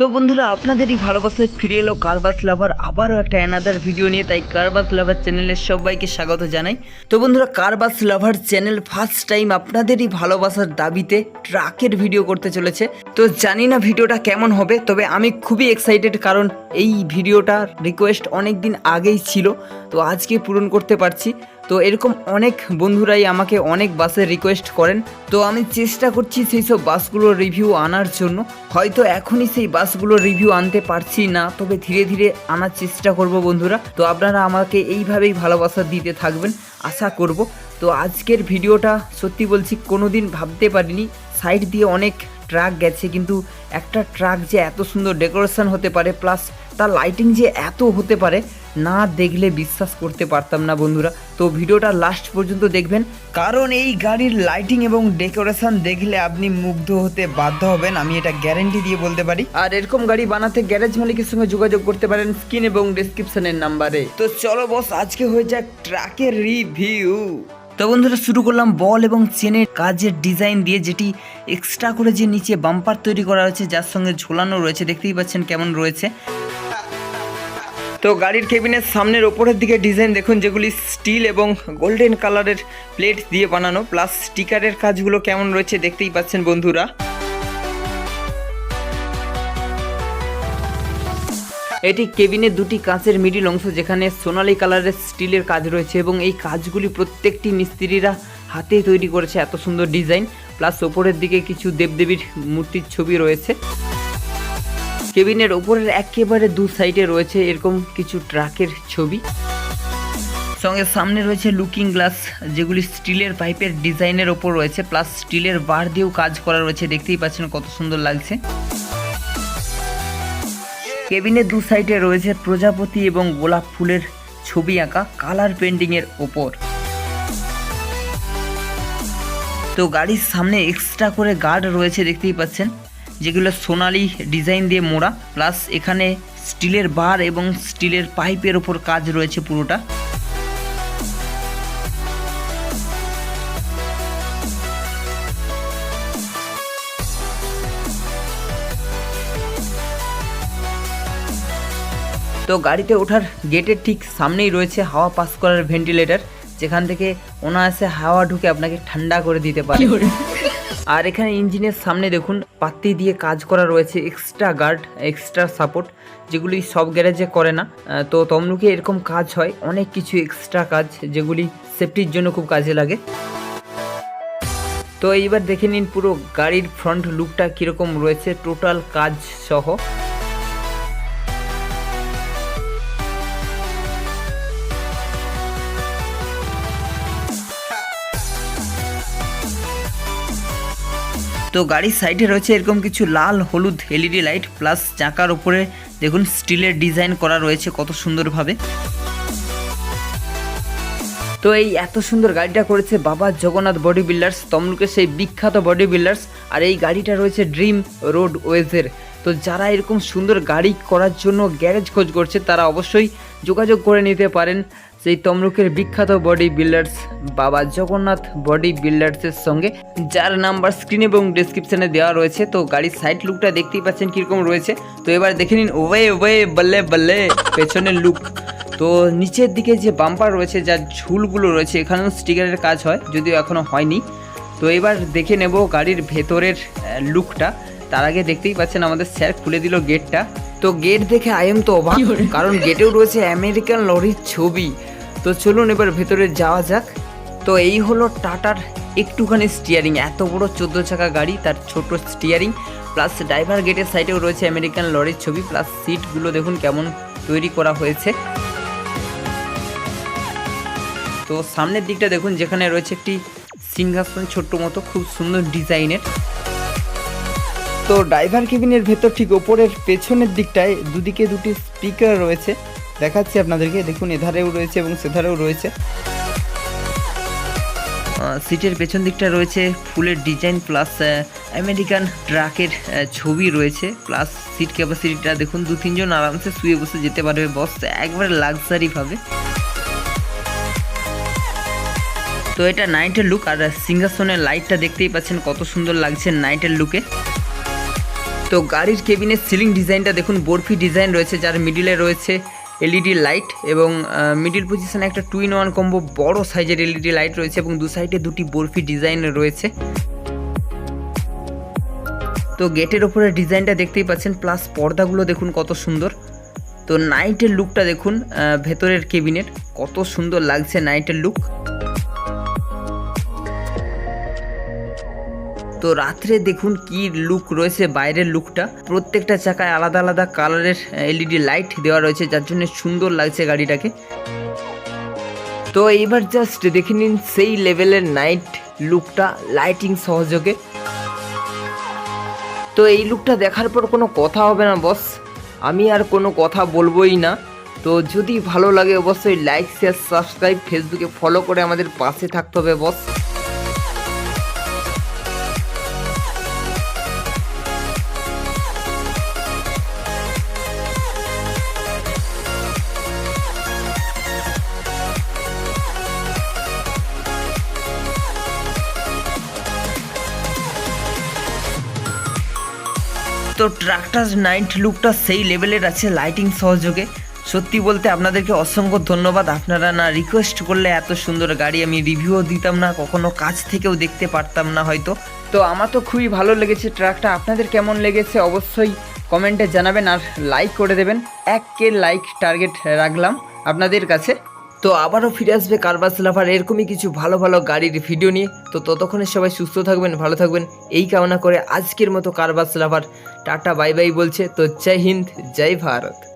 তো বন্ধুরা, আপনাদেরই ভালোবাসায় ফিরে এলো কারবাস লাভার আবারও একটা অ্যানাদার ভিডিও নিয়ে, তাই কারবাস লাভার চ্যানেলের সবাইকে স্বাগত জানাই। তো বন্ধুরা car bus lover channel first time আপনাদেরই ভালোবাসার দাবিতে ট্রাকের ভিডিও করতে চলেছে। তো জানি না ভিডিওটা কেমন হবে, তবে আমি খুবই এক্সাইটেড কারণ এই ভিডিওটার রিকোয়েস্ট অনেক দিন আগেই ছিল। তো আজকে পূরণ করতে পারছি। তো এরকম অনেক বন্ধুরাই আমাকে অনেক বাসের রিকোয়েস্ট করেন। তো আমি চেষ্টা করছি সেই সব বাসগুলোর রিভিউ আনার জন্য। হয়তো এখনই সেই বাসগুলোর রিভিউ আনতে পারছি না, তবে ধীরে ধীরে আনার চেষ্টা করব বন্ধুরা। তো আপনারা আমাকে এইভাবেই ভালোবাসা দিতে থাকবেন, আশা করব। তো আজকের ভিডিওটা সত্যি বলছি কোনোদিন ভাবতে পারিনি সাইড দিয়ে অনেক ট্রাক গেছে, কিন্তু একটা ট্রাক যে এত সুন্দর ডেকোরেশন হতে পারে, প্লাস তার লাইটিং যে এত হতে পারে, না দেখলে বিশ্বাস করতে পারতাম না বন্ধুরা। তো ভিডিওটা লাস্ট পর্যন্ত দেখবেন, কারণ এই গাড়ির লাইটিং এবং ডেকোরেশন দেখলে আপনি মুগ্ধ হতে বাধ্য হবেন, আমি এটা গ্যারেন্টি দিয়ে বলতে পারি। আর এরকম গাড়ি বানাতে গ্যারেজ মালিকের সঙ্গে যোগাযোগ করতে পারেন স্ক্রিন এবং ডিসক্রিপশনের নাম্বারে তো চলো বস আজকে হয়ে যাক ট্রাকের রিভিউ তো বন্ধুরা, শুরু করলাম বল এবং চেনের কাজের ডিজাইন দিয়ে যেটি এক্সট্রা করে যে নিচে বাম্পার তৈরি করা হয়েছে যার সঙ্গে ঝোলানো রয়েছে। দেখতেই পাচ্ছেন কেমন রয়েছে। তো গাড়ির কেবিনের সামনের ওপরের দিকে ডিজাইন দেখুন, যেগুলি স্টিল এবং গোল্ডেন কালারের প্লেট দিয়ে বানানো প্লাস স্টিকারের কাজগুলো কেমন রয়েছে দেখতেই পাচ্ছেন বন্ধুরা। এটি কেবিনের দুটি কাঁচের মিডিল অংশ যেখানে সোনালী কালারের স্টিলের কাজ রয়েছে এবং এই কাজগুলি প্রত্যেকটি মিস্ত্রিরা হাতে তৈরি করেছে এত সুন্দর ডিজাইন। প্লাস ওপরের দিকে কিছু দেবদেবীর মূর্তির ছবি রয়েছে। কেবিনের ওপরের একেবারে দু সাইডে রয়েছে এরকম কিছু ট্রাকের ছবি। সঙ্গে সামনে রয়েছে লুকিং গ্লাস, যেগুলি স্টিলের পাইপের ডিজাইনের ওপর রয়েছে। প্লাস স্টিলের বার দিয়েও কাজ করা রয়েছে। দেখতেই পাচ্ছেন কত সুন্দর লাগছে। কেবিনের দু সাইডে রয়েছে প্রজাপতি এবং গোলাপ ফুলের ছবি আঁকা কালার পেন্টিংয়ের ওপর। তো গাড়ির সামনে এক্সট্রা করে গার্ড রয়েছে, দেখতেই পাচ্ছেন, যেগুলো সোনালি ডিজাইন দিয়ে মোড়া। প্লাস এখানে স্টিলের বার এবং স্টিলের পাইপের ওপর কাজ রয়েছে পুরোটা। তো গাড়িতে ওঠার গেটের ঠিক সামনেই রয়েছে হাওয়া পাস করার ভেন্টিলেটর যেখান থেকে অনায়াসে হাওয়া ঢুকে আপনাকে ঠান্ডা করে দিতে পারে। আর এখানে ইঞ্জিনের সামনে দেখুন পাত্তি দিয়ে কাজ করা রয়েছে এক্সট্রা গার্ড এক্সট্রা সাপোর্ট যেগুলি সব গ্যারেজে করে না। তো তমলুকে এরকম কাজ হয় অনেক কিছু এক্সট্রা কাজ যেগুলি সেফটির জন্য খুব কাজে লাগে। তো এইবার দেখে নিন পুরো গাড়ির ফ্রন্ট লুকটা কীরকম রয়েছে টোটাল কাজ সহ। তো গাড়ির সাইডে রয়েছে এরকম কিছু লাল, হলুদ এলইডি লাইট প্লাস চাকার উপরে দেখুন স্টিলের ডিজাইন করা রয়েছে কত সুন্দরভাবে। তো এই এত সুন্দর গাড়িটা করেছে বাবা জগন্নাথ বডি বিল্ডার্স তমলুকের সেই বিখ্যাত বডি বিল্ডার্স আর এই গাড়িটা রয়েছে ড্রিম রোড ওয়েজের তো যারা এরকম সুন্দর গাড়ি করার জন্য গ্যারেজ খোঁজ করছে তারা অবশ্যই যোগাযোগ করে নিতে পারেন সেই তমলুকের বিখ্যাত বডি বিল্ডার্স বাবা জগন্নাথ বডি বিল্ডার্সের সঙ্গে, যার নাম্বার স্ক্রিন এবং ডিসক্রিপশনে দেওয়া রয়েছে। তো গাড়ির সাইড লুকটা দেখতেই পাচ্ছেন কীরকম রয়েছে। তো এবার দেখে নিন, ওয়ে ওয়ে বল্লে বল্লে পেছনের লুক তো নিচের দিকে যে বাম্পার রয়েছে, যার ঝুলগুলো রয়েছে, এখানেও স্টিকারের কাজ হয়, যদিও এখনও হয়নি। তো এবার দেখে নেব গাড়ির ভেতরের লুকটা তার আগে দেখতেই পাচ্ছেন আমাদের স্যার খুলে দিল গেটটা তো গেট দেখে আয়ম তো অবাক কারণ গেটেও রয়েছে আমেরিকান লরির ছবি। তো চলুন এবার ভেতরে যাওয়া যাক। তো এই হলো টাটার একটুখানি স্টিয়ারিং এত বড় চোদ্দ চাকা গাড়ি তার ছোট স্টিয়ারিং প্লাস ড্রাইভার গেটের সাইডেও রয়েছে আমেরিকান লরির ছবি প্লাস সিটগুলো দেখুন কেমন তৈরি করা হয়েছে। তো সামনের দিকটা দেখুন যেখানে রয়েছে একটি সিংহাসন ছোট্ট মতো খুব সুন্দর ডিজাইনের তো ড্রাইভার কেবিনের ভেতর ঠিক ওপরের পেছনের দিকটায় দুদিকে দুটি স্পিকার রয়েছে। দেখাচ্ছি আপনাদেরকে। দেখুন, এধারেও রয়েছে এবং সেধারেও রয়েছে। সিটের পেছন দিকটা রয়েছে ফুলের ডিজাইন প্লাস আমেরিকান ট্রাকের ছবি রয়েছে। প্লাস সিট ক্যাপাসিটিটা দেখুন, দু তিনজন আরামসে শুয়ে বসে যেতে পারবে। বস একবারে লাক্সারি ভাবে। তো এটা নাইটের লুক, আর সিংহাসনের লাইটটা দেখতেই পাচ্ছেন কত সুন্দর লাগছে নাইটের লুকে। তো গাড়ির কেবিনের সিলিং ডিজাইনটা দেখুন, বরফি ডিজাইন রয়েছে, যার মিডিলে রয়েছে এলইডি লাইট এবং মিডিল পজিশনে একটা টু ইন ওয়ান কম্বো বড় সাইজের এলইডি লাইট রয়েছে এবং দু সাইডে দুটি বরফি ডিজাইন রয়েছে। তো গেটের ওপরে ডিজাইনটা দেখতেই পাচ্ছেন প্লাস পর্দাগুলো দেখুন কত সুন্দর। তো নাইটের লুকটা দেখুন ভেতরের কেবিনের কত সুন্দর লাগছে নাইটের লুক তো রাত্রে দেখুন কি লুক রয়েছে বাইরের লুকটা প্রত্যেকটা চাকায় আলাদা আলাদা কালারের এলইডি লাইট দেওয়া রয়েছে, যার জন্য সুন্দর লাগছে গাড়িটাকে। তো এইবার জাস্ট দেখে নিন সেই লেভেলের নাইট লুকটা লাইটিং সহযোগে। তো এই লুকটা দেখার পর কোনো কথা হবে না বস আমি আর কোনো কথা বলবোই না। তো যদি ভালো লাগে অবশ্যই লাইক শেয়ার সাবস্ক্রাইব ফেসবুকে ফলো করে আমাদের পাশে থাকতে হবে বস তো ট্রাক্টার নাইট লুকটা সেই লেভেলের আছে লাইটিং সহযোগে। সত্যি বলতে আপনাদেরকে অসংখ্য ধন্যবাদ। আপনারা না রিকোয়েস্ট করলে এত সুন্দর গাড়ি আমি রিভিউও দিতাম না, কখনো কাছ থেকেও দেখতে পারতাম না হয়তো। তো আমার তো খুবই ভালো লেগেছে ট্রাকটা আপনাদের কেমন লেগেছে অবশ্যই কমেন্টে জানাবেন আর লাইক করে দেবেন। এক কে লাইক টার্গেট রাখলাম আপনাদের কাছে। তো আবারও ফিরে আসবে কারবার লাভার। এরকমই কিছু ভালো ভালো গাড়ির ভিডিও নিয়ে। তো ততক্ষণে সবাই সুস্থ থাকবেন, ভালো থাকবেন। এই কামনা করে আজকের মতো কারবার লাভার। টাটা, বাই বাই বলছে। তো জয় হিন্দ, জয় ভারত।